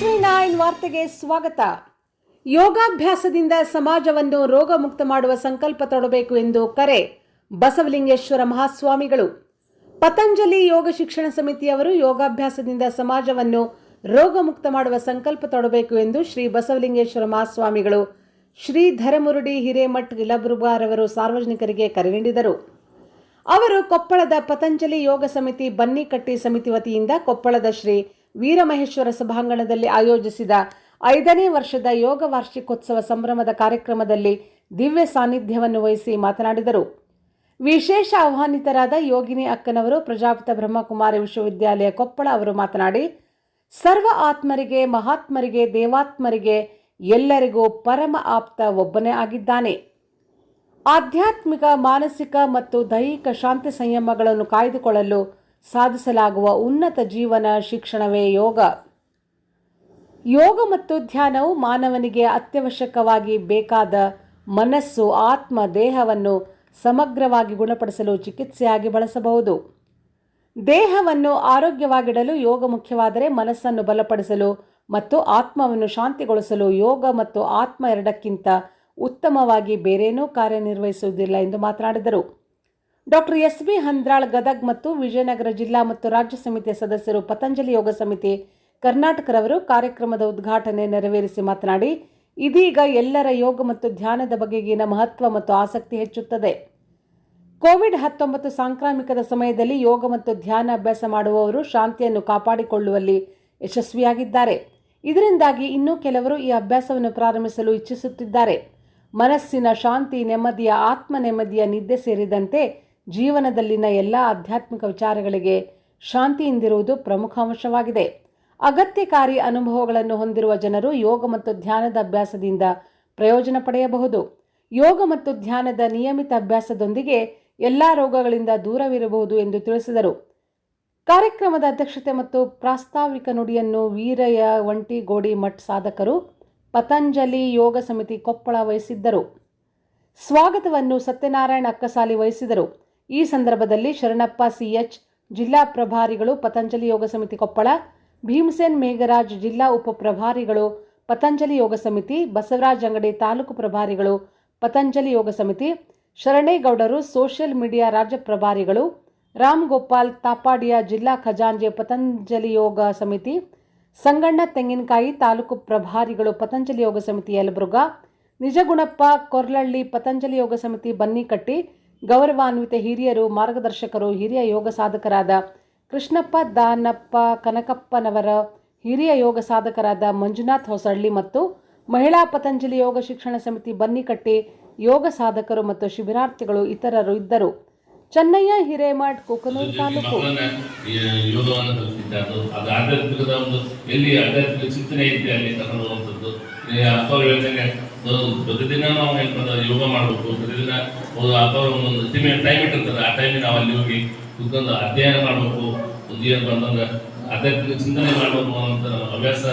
S ನಾಯನ್ ವಾರ್ತೆಗೆ ಸ್ವಾಗತ. ಯೋಗಾಭ್ಯಾಸದಿಂದ ಸಮಾಜವನ್ನು ರೋಗ ಮುಕ್ತ ಮಾಡುವ ಸಂಕಲ್ಪ ತೊಡಬೇಕು ಎಂದು ಕರೆ ಬಸವಲಿಂಗೇಶ್ವರ ಮಹಾಸ್ವಾಮಿಗಳು. ಪತಂಜಲಿ ಯೋಗ ಶಿಕ್ಷಣ ಸಮಿತಿಯವರು ಯೋಗಾಭ್ಯಾಸದಿಂದ ಸಮಾಜವನ್ನು ರೋಗಮುಕ್ತ ಮಾಡುವ ಸಂಕಲ್ಪ ತೊಡಬೇಕು ಎಂದು ಶ್ರೀ ಬಸವಲಿಂಗೇಶ್ವರ ಮಹಾಸ್ವಾಮಿಗಳು ಶ್ರೀ ಧರಮುರುಡಿ ಹಿರೇಮಠ್ ಇಲಬುರ್ಗಾರವರು ಸಾರ್ವಜನಿಕರಿಗೆ ಕರೆ ನೀಡಿದರು. ಅವರು ಕೊಪ್ಪಳದ ಪತಂಜಲಿ ಯೋಗ ಸಮಿತಿ ಬನ್ನಿಕಟ್ಟಿ ಸಮಿತಿ ವತಿಯಿಂದ ಕೊಪ್ಪಳದ ಶ್ರೀ ವೀರಮಹೇಶ್ವರ ಸಭಾಂಗಣದಲ್ಲಿ ಆಯೋಜಿಸಿದ ಐದನೇ ವರ್ಷದ ಯೋಗ ವಾರ್ಷಿಕೋತ್ಸವ ಸಂಭ್ರಮದ ಕಾರ್ಯಕ್ರಮದಲ್ಲಿ ದಿವ್ಯ ಸಾನ್ನಿಧ್ಯವನ್ನು ವಹಿಸಿ ಮಾತನಾಡಿದರು. ವಿಶೇಷ ಆಹ್ವಾನಿತರಾದ ಯೋಗಿನಿ ಅಕ್ಕನವರು, ಪ್ರಜಾಪಿತ ಬ್ರಹ್ಮಕುಮಾರಿ ವಿಶ್ವವಿದ್ಯಾಲಯ ಕೊಪ್ಪಳ ಅವರು ಮಾತನಾಡಿ, ಸರ್ವ ಆತ್ಮರಿಗೆ, ಮಹಾತ್ಮರಿಗೆ, ದೇವಾತ್ಮರಿಗೆ ಎಲ್ಲರಿಗೂ ಪರಮ ಆಪ್ತ ಒಬ್ಬನೇ ಆಗಿದ್ದಾನೆ. ಆಧ್ಯಾತ್ಮಿಕ, ಮಾನಸಿಕ ಮತ್ತು ದೈಹಿಕ ಶಾಂತಿ ಸಂಯಮಗಳನ್ನು ಕಾಯ್ದುಕೊಳ್ಳಲು ಸಾಧಿಸಲಾಗುವ ಉನ್ನತ ಜೀವನ ಶಿಕ್ಷಣವೇ ಯೋಗ. ಯೋಗ ಮತ್ತು ಧ್ಯಾನವು ಮಾನವನಿಗೆ ಅತ್ಯವಶ್ಯಕವಾಗಿ ಬೇಕಾದ ಮನಸ್ಸು, ಆತ್ಮ, ದೇಹವನ್ನು ಸಮಗ್ರವಾಗಿ ಗುಣಪಡಿಸಲು ಚಿಕಿತ್ಸೆಯಾಗಿ ಬಳಸಬಹುದು. ದೇಹವನ್ನು ಆರೋಗ್ಯವಾಗಿಡಲು ಯೋಗ ಮುಖ್ಯವಾದರೆ ಮನಸ್ಸನ್ನು ಬಲಪಡಿಸಲು ಮತ್ತು ಆತ್ಮವನ್ನು ಶಾಂತಿಗೊಳಿಸಲು ಯೋಗ ಮತ್ತು ಆತ್ಮ ಎರಡಕ್ಕಿಂತ ಉತ್ತಮವಾಗಿ ಬೇರೇನೂ ಕಾರ್ಯನಿರ್ವಹಿಸುವುದಿಲ್ಲ ಎಂದು ಮಾತನಾಡಿದರು. Doctor S B Handral Gadag ಮತ್ತು ವಿಜಯನಗರ ಜಿಲ್ಲಾ ಮತ್ತು ರಾಜ್ಯ ಸಮಿತಿಯ ಸದಸ್ಯರು ಪತಂಜಲಿ ಯೋಗ ಸಮಿತಿ ಕರ್ನಾಟಕರವರು ಕಾರ್ಯಕ್ರಮದ ಉದ್ಘಾಟನೆ ನೆರವೇರಿಸಿ ಮಾತನಾಡಿ, ಇದೀಗ ಎಲ್ಲರ ಯೋಗ ಮತ್ತು ಧ್ಯಾನದ ಬಗೆಗಿನ ಮಹತ್ವ ಮತ್ತು ಆಸಕ್ತಿ ಹೆಚ್ಚುತ್ತದೆ. ಕೋವಿಡ್ ಹತ್ತೊಂಬತ್ತು ಸಾಂಕ್ರಾಮಿಕದ ಸಮಯದಲ್ಲಿ ಯೋಗ ಮತ್ತು ಧ್ಯಾನ ಅಭ್ಯಾಸ ಮಾಡುವವರು ಶಾಂತಿಯನ್ನು ಕಾಪಾಡಿಕೊಳ್ಳುವಲ್ಲಿ ಯಶಸ್ವಿಯಾಗಿದ್ದಾರೆ. ಇದರಿಂದಾಗಿ ಇನ್ನೂ ಕೆಲವರು ಈ ಅಭ್ಯಾಸವನ್ನು ಪ್ರಾರಂಭಿಸಲು ಇಚ್ಛಿಸುತ್ತಿದ್ದಾರೆ. ಮನಸ್ಸಿನ ಶಾಂತಿ, ನೆಮ್ಮದಿಯ ಆತ್ಮ ನೆಮ್ಮದಿಯ ನಿದ್ದೆ ಸೇರಿದಂತೆ ಜೀವನದಲ್ಲಿನ ಎಲ್ಲ ಆಧ್ಯಾತ್ಮಿಕ ವಿಚಾರಗಳಿಗೆ ಶಾಂತಿಯಿಂದಿರುವುದು ಪ್ರಮುಖ ಅಂಶವಾಗಿದೆ. ಅಗತ್ಯಕಾರಿ ಅನುಭವಗಳನ್ನು ಹೊಂದಿರುವ ಜನರು ಯೋಗ ಮತ್ತು ಧ್ಯಾನದ ಅಭ್ಯಾಸದಿಂದ ಪ್ರಯೋಜನ ಪಡೆಯಬಹುದು. ಯೋಗ ಮತ್ತು ಧ್ಯಾನದ ನಿಯಮಿತ ಅಭ್ಯಾಸದೊಂದಿಗೆ ಎಲ್ಲ ರೋಗಗಳಿಂದ ದೂರವಿರಬಹುದು ಎಂದು ತಿಳಿಸಿದರು. ಕಾರ್ಯಕ್ರಮದ ಅಧ್ಯಕ್ಷತೆ ಮತ್ತು ಪ್ರಾಸ್ತಾವಿಕ ನುಡಿಯನ್ನು ವೀರಯ ಒಂಟಿಗೋಡಿ ಮಠ್ ಸಾಧಕರು ಪತಂಜಲಿ ಯೋಗ ಸಮಿತಿ ಕೊಪ್ಪಳ ವಹಿಸಿದ್ದರು. ಸ್ವಾಗತವನ್ನು ಸತ್ಯನಾರಾಯಣ ಅಕ್ಕಸಾಲಿ ವಹಿಸಿದರು. ಈ ಸಂದರ್ಭದಲ್ಲಿ ಶರಣಪ್ಪ ಸಿಎಚ್ ಜಿಲ್ಲಾ ಪ್ರಭಾರಿಗಳು, ಪತಂಜಲಿ ಯೋಗ ಸಮಿತಿ ಕೊಪ್ಪಳ, ಭೀಮಸೇನ್ ಮೇಘರಾಜ್ ಜಿಲ್ಲಾ ಉಪ ಪ್ರಭಾರಿಗಳು, ಪತಂಜಲಿ ಯೋಗ ಸಮಿತಿ, ಬಸವರಾಜ್ ಅಂಗಡಿ ತಾಲೂಕು ಪ್ರಭಾರಿಗಳು, ಪತಂಜಲಿ ಯೋಗ ಸಮಿತಿ, ಶರಣೇಗೌಡರು, ಸೋಷಿಯಲ್ ಮೀಡಿಯಾ ರಾಜ್ಯ ಪ್ರಭಾರಿಗಳು, ರಾಮ್ ಗೋಪಾಲ್ ತಾಪಾಡಿಯ ಜಿಲ್ಲಾ ಖಜಾಂಜೆ ಪತಂಜಲಿ ಯೋಗ ಸಮಿತಿ, ಸಂಗಣ್ಣ ತೆಂಗಿನಕಾಯಿ ತಾಲೂಕು ಪ್ರಭಾರಿಗಳು, ಪತಂಜಲಿ ಯೋಗ ಸಮಿತಿ ಯಲಬುರ್ಗ, ನಿಜಗುಣಪ್ಪ ಕೊರ್ಲಳ್ಳಿ ಪತಂಜಲಿ ಯೋಗ ಸಮಿತಿ ಬನ್ನಿಕಟ್ಟಿ ಗೌರವಾನ್ವಿತ ಹಿರಿಯರು ಮಾರ್ಗದರ್ಶಕರು ಹಿರಿಯ ಯೋಗ ಸಾಧಕರಾದ ಕೃಷ್ಣಪ್ಪ ದಾನಪ್ಪ ಕನಕಪ್ಪನವರ ಹಿರಿಯ ಯೋಗ ಸಾಧಕರಾದ ಮಂಜುನಾಥ್ ಹೊಸಳ್ಳಿ ಮತ್ತು ಮಹಿಳಾ ಪತಂಜಲಿ ಯೋಗ ಶಿಕ್ಷಣ ಸಮಿತಿ ಬನ್ನಿಕಟ್ಟಿ ಯೋಗ ಸಾಧಕರು ಮತ್ತು ಶಿಬಿರಾರ್ಥಿಗಳು ಇತರರು ಇದ್ದರು. ಚೆನ್ನಯ್ಯ ಹಿರೇಮಠ್ ಕುಕನೂರು ತಾಲೂಕು. ಆಧ್ಯಾತ್ಮಿಕದ ಒಂದು ಎಲ್ಲಿ ಆಧ್ಯಾತ್ಮಿಕ ಚಿಂತನೆ ಇದೆ ಅಲ್ಲಿ ಪ್ರತಿದಿನ ನಾವು ಏನಂದ್ರೆ ಯೋಗ ಮಾಡಬೇಕು. ಪ್ರತಿದಿನ ಒಂದು ಅಪ್ಪ ಅವ್ರ ಒಂದು ಟೈಮ್ ಟೈಮ್ ಇಟ್ಟಿರ್ತಾರೆ ಆ ಟೈಮಿಗೆ ನಾವು ಅಲ್ಲಿ ಹೋಗಿ ಕುತ್ಕೊಂಡು ಅಧ್ಯಯನ ಮಾಡಬೇಕು. ಒಂದು ಏನು ಅಂತಂದ್ರೆ ಆಧ್ಯಾತ್ಮಿಕ ಚಿಂತನೆ ಮಾಡಬೇಕು ಅನ್ನೋಂಥ ಹವ್ಯಾಸ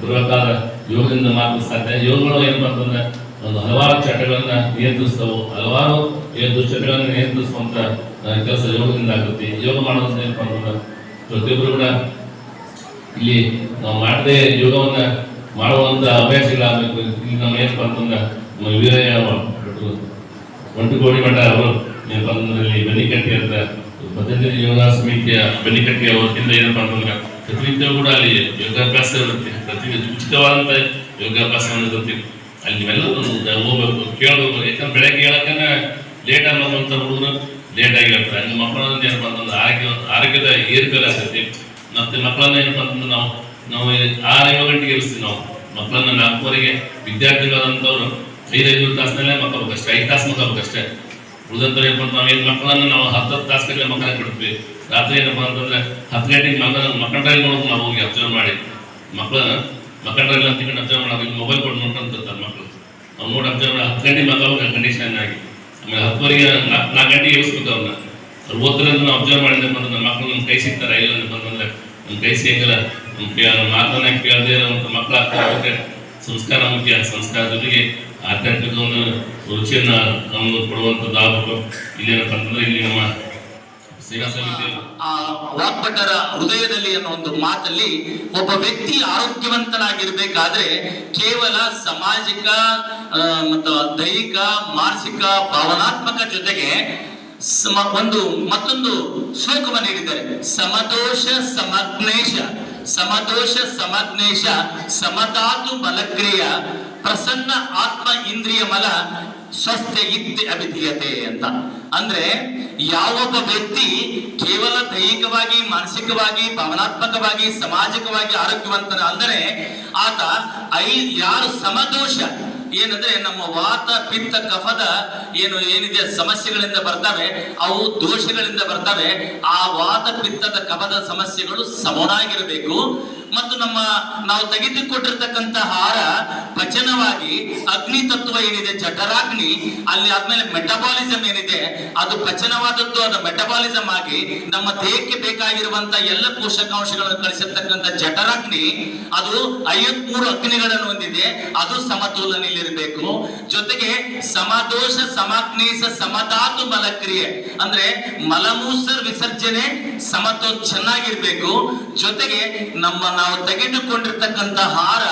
ಬರಬೇಕಾದ ಯೋಗದಿಂದ ಮಾತ್ರ ಸಾಧ್ಯ. ಯೋಗಗಳು ಏನಪ್ಪ ಬಂತಂದ್ರೆ ಒಂದು ಹಲವಾರು ಚಟಗಳನ್ನ ನಿಯಂತ್ರಿಸ್ತವು. ಹಲವಾರು ಏನು ದುಶ್ಚಟಗಳನ್ನು ನಿಯಂತ್ರಿಸುವಂಥ ಕೆಲಸ ಯೋಗದಿಂದ ಆಗುತ್ತೆ. ಯೋಗ ಮಾಡೋದ್ರಿಂದ ಏನಪ್ಪ ಅಂತಂದ್ರೆ ಪ್ರತಿಯೊಬ್ಬರು ಕೂಡ ಇಲ್ಲಿ ನಾವು ಮಾಡದೆ ಯೋಗವನ್ನ ಮಾಡುವಂತ ಅಭ್ಯಾಸಗಳಾಗಬೇಕು ಇಲ್ಲಿ ನಮ್ಮ ಏನು ನಮ್ಮ ವೀರಯ್ಯ ಭಟ್ರು, ಒಂಟುಗೋಡಿ ಮಠ ಅವರು ಇಲ್ಲಿ ಬೆನ್ನಿಕಟ್ಟಿ ಅಂತ ಪತಂಜಲಿ ಯೋಗ ಸಮಿತಿಯ ಬೆನ್ನಿಕಟ್ಟಿ ಅವರಿಂದ ಏನಪ್ಪ ಅಂತಂದ್ರೆ ಪ್ರತಿನಿತ್ಯ ಕೂಡ ಅಲ್ಲಿ ಯೋಗಾಭ್ಯಾಸ ಇರುತ್ತೆ. ಪ್ರತಿ ಉಚಿತವಾದಂತ ಯೋಗಾಭ್ಯಾಸವನ್ನು ಇರುತ್ತೆ ಅಲ್ಲಿ ನೀವೆಲ್ಲ ಹೋಗ್ಬೇಕು ಕೇಳಬೇಕು. ಯಾಕಂದ್ರೆ ಬೆಳಗ್ಗೆ ಹೇಳಕ್ಕೆ ಲೇಟ್ ಆಗುವಂತ ಹುಡುಗರು ಲೇಟ್ ಆಗಿ ಹೇಳ್ತಾರೆ ಹಂಗೆ ಮಕ್ಕಳನ್ನ ಏನಪ್ಪ ಅಂತಂದ್ರೆ ಆರೋಗ್ಯ ಆರೋಗ್ಯದ ಏರ್ಪೇರಾಗ್ತೈತಿ. ಮತ್ತೆ ಮಕ್ಕಳನ್ನ ಏನಪ್ಪ ಅಂತಂದ್ರೆ ನಾವು ನಾವು ಆರು ಏಳು ಗಂಟೆಗೆ ಇರಿಸ್ತೀವಿ ನಾವು. ಮಕ್ಕಳನ್ನ ನಾಲ್ಕುವರೆಗೆ ವಿದ್ಯಾರ್ಥಿಗಳಂತವ್ರು ಐದೈದು ತಾಸಿನಲ್ಲೇ ಅಷ್ಟೇ, ಐದು ತಾಸು ಮಕ್ಕಬೇಕಷ್ಟೇ ಉಳಿದಂತ ಏನಪ್ಪ ಅಂತ ಏನು ಮಕ್ಕಳನ್ನ ನಾವು ಹತ್ತು ತಾಸುಗಳೇ ಮಕ್ಕಳ ಕೊಡ್ತೀವಿ ರಾತ್ರಿ ಏನಪ್ಪ ಅಂತಂದ್ರೆ ಹತ್ತು ಗಂಟೆಗೆ ಮಕ್ಕಳ ಮಕ್ಕಳ ನೋಡೋದು ನಾವು ಹೋಗಿ ಅಬ್ಸರ್ವ್ ಮಾಡಿ. ಮಕ್ಕಳನ್ನ ಮಕ್ಕಳ ಅಂತ ಹೇಳಿ ಅಬ್ಸರ್ವ್ ಮಾಡೋದು, ಇಲ್ಲಿ ಮೊಬೈಲ್ ಕೊಟ್ಟು ನೋಡ್ಕೊಂತಾರೆ ಮಕ್ಕಳು. ಅವ್ನು ನೋಡಿ ಅಬ್ಸರ್ವ್ ಹತ್ತು ಗಂಟೆಗೆ ಮಕ್ಕಳು ಕಂಡೀಷನ್ ಆಗಿ. ಆಮೇಲೆ ಹತ್ತುವರೆಗೆ ನಾಲ್ಕು ನಾಲ್ಕು ಗಂಟೆಗೆ ಇಳಿಸ್ಬೇಕು ಅವ್ರನ್ನ ಅವ್ರು ಓದ್ತಾರೆ ನಾವು ಅಬ್ಸರ್ವ್ ಮಾಡಿದ್ರೆ ನನ್ನ ಮಕ್ಕಳು ನಮ್ಮ ಕೈ ಸಿಗ್ತಾರೆ ಇಲ್ಲ ಅಂತಂದ್ರೆ ನಮ್ಮ ಕೈ ಸಿಗಲ್ಲ ನಮ್ಮ ಮಾತನ್ನ ಮಕ್ಕಳ ಸಂಸ್ಕಾರ ಮುಖ್ಯ ಸಂಸ್ಕಾರ ಜೊತೆಗೆ ಆಧ್ಯಾತ್ಮಿಕ ಒಂದು ರುಚಿಯನ್ನ ನಮಗೆ ಕೊಡುವಂಥದ್ದು ಆಗಬೇಕು ಇಲ್ಲೇನಪ್ಪ ಅಂತಂದ್ರೆ ಇಲ್ಲಿ ನಮ್ಮ ವಾಗ್ಭಟರ ಹೃದಯದಲ್ಲಿ ಅನ್ನೋ ಒಂದು ಮಾತಲ್ಲಿ ಒಬ್ಬ ವ್ಯಕ್ತಿ ಆರೋಗ್ಯವಂತನಾಗಿರ್ಬೇಕಾದ್ರೆ ಕೇವಲ ಸಾಮಾಜಿಕ ಮತ್ತು ದೈಹಿಕ ಮಾನಸಿಕ ಭಾವನಾತ್ಮಕ ಜೊತೆಗೆ ಒಂದು ಮತ್ತೊಂದು ಶ್ಲೋಕವನ್ನು ನೀಡಿದ್ದಾರೆ ಸಮದೋಷ ಸಮಗ್ನೇಶ ಸಮದೋಷ ಸಮಜ್ಞೇಶ ಸಮತಾತು ಬಲಕ್ರಿಯ, ಪ್ರಸನ್ನ ಆತ್ಮ ಇಂದ್ರಿಯ ಮಲ ಸ್ವಸ್ಥ ಇತ್ತೆ ಅಭಿಧೀಯತೆ ಅಂತ. ಅಂದ್ರೆ ಯಾವೊಬ್ಬ ವ್ಯಕ್ತಿ ಕೇವಲ ದೈಹಿಕವಾಗಿ, ಮಾನಸಿಕವಾಗಿ, ಭಾವನಾತ್ಮಕವಾಗಿ, ಸಾಮಾಜಿಕವಾಗಿ ಆರೋಗ್ಯವಂತನ ಅಂದರೆ ಆತ ಐ, ಯಾರು ಸಮದೋಷ ಏನಂದ್ರೆ ನಮ್ಮ ವಾತ, ಪಿತ್ತ, ಕಫದ ಏನು ಏನಿದೆ, ಸಮಸ್ಯೆಗಳಿಂದ ಬರ್ತವೆ, ಅವು ದೋಷಗಳಿಂದ ಬರ್ತವೆ, ಆ ವಾತ, ಪಿತ್ತದ, ಕಫದ ಸಮಸ್ಯೆಗಳು ಸಮನಾಗಿರಬೇಕು. ಮತ್ತು ನಮ್ಮ ನಾವು ತೆಗೆದುಕೊಟ್ಟಿರ್ತಕ್ಕಂಥ ಹಾರ ಪಚನವಾಗಿ ಅಗ್ನಿ ತತ್ವ ಏನಿದೆ, ಜಠರಾಗ್ನಿ, ಅಲ್ಲಿ ಆದ್ಮೇಲೆ ಮೆಟಬಾಲಿಸಮ್ ಏನಿದೆ, ಅದು ಪಚನವಾದದ್ದು ಅದು ಮೆಟಬಾಲಿಸಮ್ ಆಗಿ ನಮ್ಮ ದೇಹಕ್ಕೆ ಬೇಕಾಗಿರುವಂತ ಎಲ್ಲ ಪೋಷಕಾಂಶಗಳನ್ನು ಕಳಿಸಿರ್ತಕ್ಕಂಥ ಜಠರಾಗ್ನಿ, ಅದು ಐವತ್ಮೂರು ಅಗ್ನಿಗಳನ್ನು ಹೊಂದಿದೆ, ಅದು ಸಮತೋಲನೆಯಲ್ಲಿರಬೇಕು ಜೊತೆಗೆ ಸಮದೋಷ ಸಮಾಗ್ನೇಶ ಸಮಧಾತು ಮಲಕ್ರಿಯೆ, ಅಂದ್ರೆ ಮಲಮೂಸರ್ ವಿಸರ್ಜನೆ ಸಮತೋ ಚೆನ್ನಾಗಿರ್ಬೇಕು. ಜೊತೆಗೆ ನಮ್ಮ ನಾವು ತೆಗೆದುಕೊಂಡಿರ್ತಕ್ಕಂಥ ಹಾರ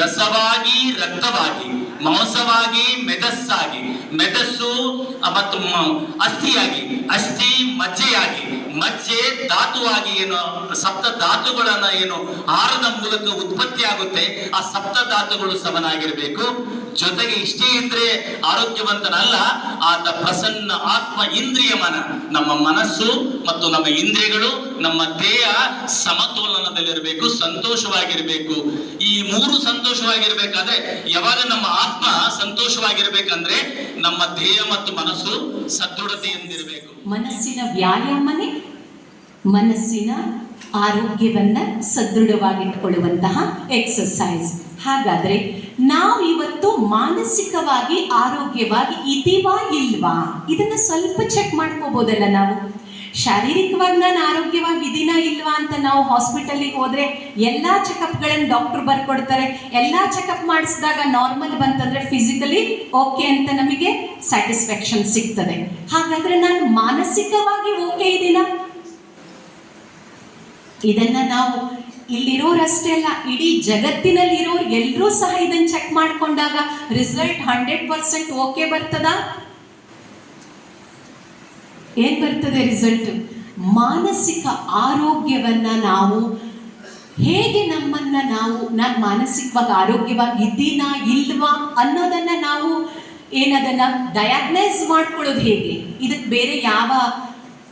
ರಸವಾಗಿ ರಕ್ತವಾಗಿ ಮಾಂಸವಾಗಿ ಮೆದಸ್ಸಾಗಿ. ಮೆದಸ್ಸು ಮತ್ತು ಅಸ್ಥಿಯಾಗಿ ಅಸ್ಥಿ ಮಜ್ಜೆಯಾಗಿ ಮಜ್ಜೆ ಧಾತುವಾಗಿ ಏನು, ಸಪ್ತ ಧಾತುಗಳನ್ನ ಏನು ಆರದ ಮೂಲಕ ಉತ್ಪತ್ತಿ ಆಗುತ್ತೆ, ಆ ಸಪ್ತ ಧಾತುಗಳು ಸಮನಾಗಿರ್ಬೇಕು. ಜೊತೆಗೆ ಇಷ್ಟೇ ಇದ್ರೆ ಆರೋಗ್ಯವಂತನಲ್ಲ, ಆತ ಪ್ರಸನ್ನ ಆತ್ಮ ಇಂದ್ರಿಯ ಮನ ನಮ್ಮ ಮನಸ್ಸು ಮತ್ತು ನಮ್ಮ ಇಂದ್ರಿಯಗಳು, ನಮ್ಮ ದೇಹ ಸಮತೋಲನದಲ್ಲಿರಬೇಕು, ಸಂತೋಷವಾಗಿರ್ಬೇಕು. ಈ ಮೂರು ಸಂತೋಷವಾಗಿರ್ಬೇಕಾದ್ರೆ, ಯಾವಾಗ ನಮ್ಮ ಆತ್ಮ ಸಂತೋಷವಾಗಿರ್ಬೇಕಂದ್ರೆ, ನಮ್ಮ ದೇಹ ಮತ್ತು ಮನಸ್ಸು ಸದೃಢತೆಯಿಂದಿರಬೇಕು. ಮನಸ್ಸಿನ ವ್ಯಾಯಾಮನೇ, ಮನಸ್ಸಿನ ಆರೋಗ್ಯವನ್ನು ಸದೃಢವಾಗಿಟ್ಕೊಳ್ಳುವಂತಹ ಎಕ್ಸಸೈಸ್ ಹಾಗಾದರೆ ನಾವು ಇವತ್ತು ಮಾನಸಿಕವಾಗಿ, ಆರೋಗ್ಯವಾಗಿ ಇದೀವಾ ಇಲ್ವಾ? ಇದನ್ನು ಸ್ವಲ್ಪ ಚೆಕ್ ಮಾಡ್ಕೋಬೋದಲ್ಲ ನಾವು? ಶಾರೀರಿಕವಾಗಿ ನಾನು ಆರೋಗ್ಯವಾಗಿ ಇದೀನ ಇಲ್ವಾ ಅಂತ ನಾವು ಹಾಸ್ಪಿಟಲಿಗೆ ಹೋದ್ರೆ ಎಲ್ಲ ಚೆಕಪ್ಗಳನ್ನು ಡಾಕ್ಟರ್ ಬರ್ಕೊಡ್ತಾರೆ. ಎಲ್ಲ ಚೆಕಪ್ ಮಾಡಿಸಿದಾಗ ನಾರ್ಮಲ್ ಬಂತಂದ್ರೆ ಫಿಸಿಕಲಿ ಓಕೆ ಅಂತ ನಮಗೆ ಸ್ಯಾಟಿಸ್ಫ್ಯಾಕ್ಷನ್ ಸಿಗ್ತದೆ. ಹಾಗಾದ್ರೆ ನಾನು ಮಾನಸಿಕವಾಗಿ ಓಕೆ ಇದೀನ? ಇದನ್ನ ನಾವು ಇಲ್ಲಿರೋರಷ್ಟೇ ಅಲ್ಲ, ಇಡೀ ಜಗತ್ತಿನಲ್ಲಿರೋರು ಎಲ್ಲರೂ ಸಹ ಇದನ್ನ ಚೆಕ್ ಮಾಡ್ಕೊಂಡಾಗ ರಿಸಲ್ಟ್ ಹಂಡ್ರೆಡ್ ಪರ್ಸೆಂಟ್ ಓಕೆ ಬರ್ತದಾ? ಏನ್ ಬರ್ತದೆ ರಿಸಲ್ಟ್ ಮಾನಸಿಕ ಆರೋಗ್ಯವನ್ನ ನಾವು ಹೇಗೆ ನಮ್ಮನ್ನ ನಾವು ನಾನು ಮಾನಸಿಕವಾಗಿ ಆರೋಗ್ಯವಾಗಿ ಇದ್ದೀನಾ ಇಲ್ವಾ ಅನ್ನೋದನ್ನ ನಾವು ಏನದನ್ನ ಡಯಾಗ್ನೈಸ್ ಮಾಡ್ಕೊಳ್ಳೋದು ಹೇಗೆ? ಇದಕ್ಕೆ ಬೇರೆ ಯಾವ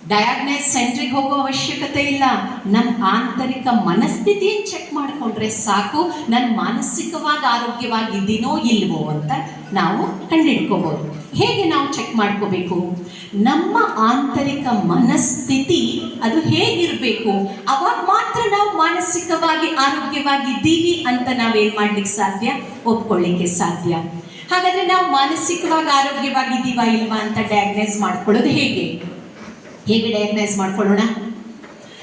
ಡಯಾಗ್ನೈಸ್ ಸೆಂಟ್ರಿಗೆ ಹೋಗೋ ಅವಶ್ಯಕತೆ ಇಲ್ಲ. ನಮ್ಮ ಆಂತರಿಕ ಮನಸ್ಥಿತಿಯನ್ನು ಚೆಕ್ ಮಾಡಿಕೊಂಡ್ರೆ ಸಾಕು. ನಾನು ಮಾನಸಿಕವಾಗಿ ಆರೋಗ್ಯವಾಗಿದ್ದೀನೋ ಇಲ್ವೋ ಅಂತ ನಾವು ಕಂಡುಹಿಡ್ಕೋಬಹುದು. ಹೇಗೆ ನಾವು ಚೆಕ್ ಮಾಡ್ಕೋಬೇಕು? ನಮ್ಮ ಆಂತರಿಕ ಮನಸ್ಥಿತಿ ಅದು ಹೇಗಿರಬೇಕು? ಅವಾಗ ಮಾತ್ರ ನಾವು ಮಾನಸಿಕವಾಗಿ ಆರೋಗ್ಯವಾಗಿದ್ದೀವಿ ಅಂತ ನಾವೇನ್ ಮಾಡ್ಲಿಕ್ಕೆ ಸಾಧ್ಯ? ಒಪ್ಕೊಳ್ಳಿಕ್ಕೆ ಸಾಧ್ಯ. ಹಾಗಾದ್ರೆ ನಾವು ಮಾನಸಿಕವಾಗಿ ಆರೋಗ್ಯವಾಗಿದ್ದೀವಾ ಇಲ್ವಾ ಅಂತ ಡಯಾಗ್ನೈಸ್ ಮಾಡ್ಕೊಳ್ಳೋದು ಹೇಗೆ? ಹೇಗೆ ಡಯಾಗ್ನೈಸ್ ಮಾಡ್ಕೊಳ್ಳೋಣ?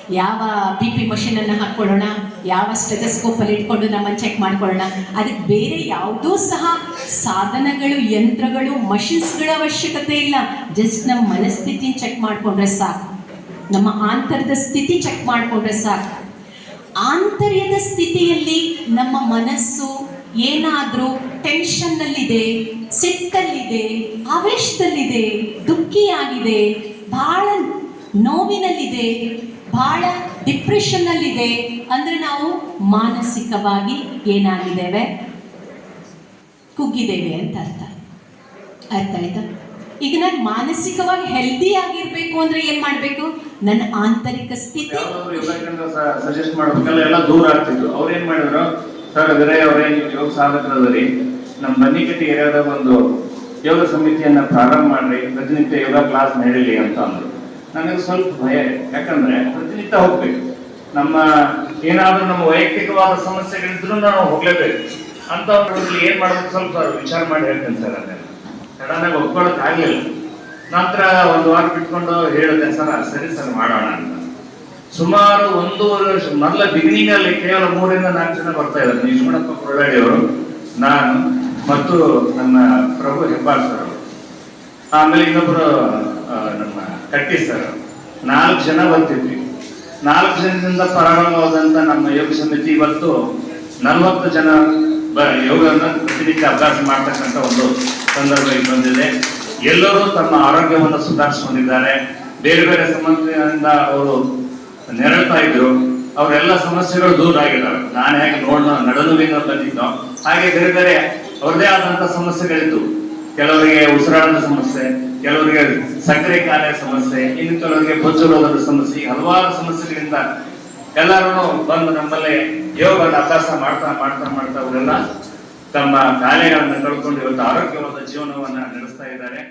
ಯಾವ ಬಿ ಪಿ ಮಷೀನನ್ನು ಹಾಕ್ಕೊಳ್ಳೋಣ? ಯಾವ ಸ್ಟೆಥಸ್ಕೋಪಲ್ಲಿ ಇಟ್ಕೊಂಡು ನಮ್ಮನ್ನು ಚೆಕ್ ಮಾಡ್ಕೊಳ್ಳೋಣ. ಅದಕ್ಕೆ ಬೇರೆ ಯಾವುದೂ ಸಹ ಸಾಧನಗಳು, ಯಂತ್ರಗಳು ಮಷಿನ್ಸ್ಗಳ ಅವಶ್ಯಕತೆ ಇಲ್ಲ. ಜಸ್ಟ್ ನಮ್ಮ ಮನಸ್ಥಿತಿ ಚೆಕ್ ಮಾಡಿಕೊಂಡ್ರೆ ಸಾಕು. ನಮ್ಮ ಆಂತರದ ಸ್ಥಿತಿ ಚೆಕ್ ಮಾಡಿಕೊಂಡ್ರೆ ಸಾಕು. ಆಂತರ್ಯದ ಸ್ಥಿತಿಯಲ್ಲಿ ನಮ್ಮ ಮನಸ್ಸು ಏನಾದರೂ ಟೆನ್ಷನ್ನಲ್ಲಿದೆ ಸಿಕ್ಕಲ್ಲಿದೆ ಆವೇಶದಲ್ಲಿದೆ, ದುಃಖಿಯಾಗಿದೆ ಬಹಳ ನೋವಿನಲ್ಲಿದೆ ಬಹಳ ಡಿಪ್ರೆಷನ್ನಲ್ಲಿದೆ ಅಂದರೆ ನಾವು ಮಾನಸಿಕವಾಗಿ ಏನಾಗಿದ್ದೇವೆ? ಕುಗ್ಗಿದ್ದೇವೆ ಅಂತ ಅರ್ಥ. ಅರ್ಥ ಆಯ್ತಾ? ಈಗ ನಾನು ಮಾನಸಿಕವಾಗಿ ಹೆಲ್ದಿ ಆಗಿರ್ಬೇಕು ಅಂದ್ರೆ ಏನ್ ಮಾಡ್ಬೇಕು? ನನ್ನ ಆಂತರಿಕ ಸ್ಥಿತಿ. ಸಜೆಸ್ಟ್ ಮಾಡ್ಬೇಕಲ್ಲ, ಎಲ್ಲ ದೂರ ಆಗ್ತಿದ್ರು ಅವ್ರು ಏನ್ ಮಾಡಿದ್ರು? ಸರ್ ಅದರೆ ಅವರೇ ಯೋಗ ಸಾಧಕರದರಿ. ನಮ್ಮ ಬನ್ನಿಕಟ್ಟಿ ಏರಿಯಾದ ಒಂದು ಯೋಗ ಸಮಿತಿಯನ್ನ ಪ್ರಾರಂಭ ಮಾಡ್ರಿ. ಪ್ರತಿನಿತ್ಯ ಯೋಗ ಕ್ಲಾಸ್ ನಡೀಲಿ ಅಂತ ಅಂದ್ರು. ನನಗೆ ಸ್ವಲ್ಪ ಭಯ ಇದೆ. ಯಾಕಂದ್ರೆ ಪ್ರತಿನಿತ್ಯ ಹೋಗ್ಬೇಕು. ನಮ್ಮ ಏನಾದ್ರೂ ನಮ್ಮ ವೈಯಕ್ತಿಕವಾದ ಸಮಸ್ಯೆಗಳಿದ್ರು ನಾವು ಹೋಗ್ಲೇಬೇಕು. ಅಂತ ಏನ್ ಮಾಡ್ಬೇಕು ಸ್ವಲ್ಪ ವಿಚಾರ ಮಾಡಿ ಹೇಳ್ತೇನೆ ಸರ್ ಅದನ್ನ ಸಡನ್ ಒಪ್ಕೊಳಕ್ ಆಗ್ಲಿಲ್ಲ. ನಂತರ ಒಂದು ವಾರ ಬಿಟ್ಕೊಂಡು ಹೇಳಿದೆ ಸರ್ ಸರಿ ಸರ್, ಮಾಡೋಣ ಅಂತ. ಸುಮಾರು ಒಂದೂವರೆ ವರ್ಷ, ಮೊದಲ ಬಿಗಿನಿಂಗ್ ಅಲ್ಲಿ ಕೇವಲ ಮೂರಿಂದ ನಾಲ್ಕು ಜನ ಬರ್ತಾ ಇದ್ದಾರೆ ನಿಜಮಣಪ್ಪ ಕೊಳ್ಳಾಡಿ ಅವರು, ನಾನು ಮತ್ತು ನನ್ನ ಪ್ರಭು ಹೆಬ್ಬಾರ್ ಸರ್ ಅವರು. ಆಮೇಲೆ ಇನ್ನೊಬ್ರು ನಮ್ಮ ಕಟ್ಟಿ ಸರ್ ನಾಲ್ಕು ಜನ ಬರ್ತಿದ್ವಿ. ನಾಲ್ಕು ಜನದಿಂದ ಪ್ರಾರಂಭವಾದಂತ ನಮ್ಮ ಯೋಗ ಸಮಿತಿ ಇವತ್ತು ನಲವತ್ತು ಜನ ಬ- ಪ್ರತಿನಿತ್ಯ ಅಭ್ಯಾಸ ಮಾಡ್ತಕ್ಕಂಥ ಒಂದು ಸಂದರ್ಭ ಇಲ್ಲಿ ಬಂದಿದೆ. ಎಲ್ಲರೂ ತಮ್ಮ ಆರೋಗ್ಯವನ್ನು ಸುಧಾರಿಸಿಕೊಂಡಿದ್ದಾರೆ. ಬೇರೆ ಬೇರೆ ಸಮಸ್ಯೆಯಿಂದ ಅವರು ನೆರಳ್ತಾ ಇದ್ರು. ಅವರೆಲ್ಲ ಸಮಸ್ಯೆಗಳು ದೂರ ಆಗಿದ್ದಾರೆ ನಾನು ಹೇಗೆ ನೋಡ್ ನಡನುವಿನ ಬಂದಿದ್ದೋ, ಹಾಗೆ ಬೇರೆ ಬೇರೆ ಅವ್ರದೇ ಆದಂತ ಸಮಸ್ಯೆಗಳಿತ್ತು ಕೆಲವರಿಗೆ ಉಸಿರಾಟದ ಸಮಸ್ಯೆ, ಕೆಲವರಿಗೆ ಸಕ್ಕರೆ ಕಾಯಿಲೆ ಸಮಸ್ಯೆ, ಇನ್ನು ಕೆಲವರಿಗೆ ಬೊಜ್ಜು ರೋಗದ ಸಮಸ್ಯೆ ಹಲವಾರು ಸಮಸ್ಯೆಗಳಿಂದ ಎಲ್ಲರೂ ಬಂದು ನಮ್ಮಲ್ಲಿ ಯೋಗದ ಅಭ್ಯಾಸ ಮಾಡ್ತಾ ಮಾಡ್ತಾ ಮಾಡ್ತಾ ಅವರೆಲ್ಲ ತಮ್ಮ ಕಾಯಿಲೆಗಳನ್ನು ಕಳ್ಕೊಂಡು ಇವತ್ತು ಆರೋಗ್ಯವಾದ ಜೀವನವನ್ನ ನಡೆಸ್ತಾ ಇದ್ದಾರೆ.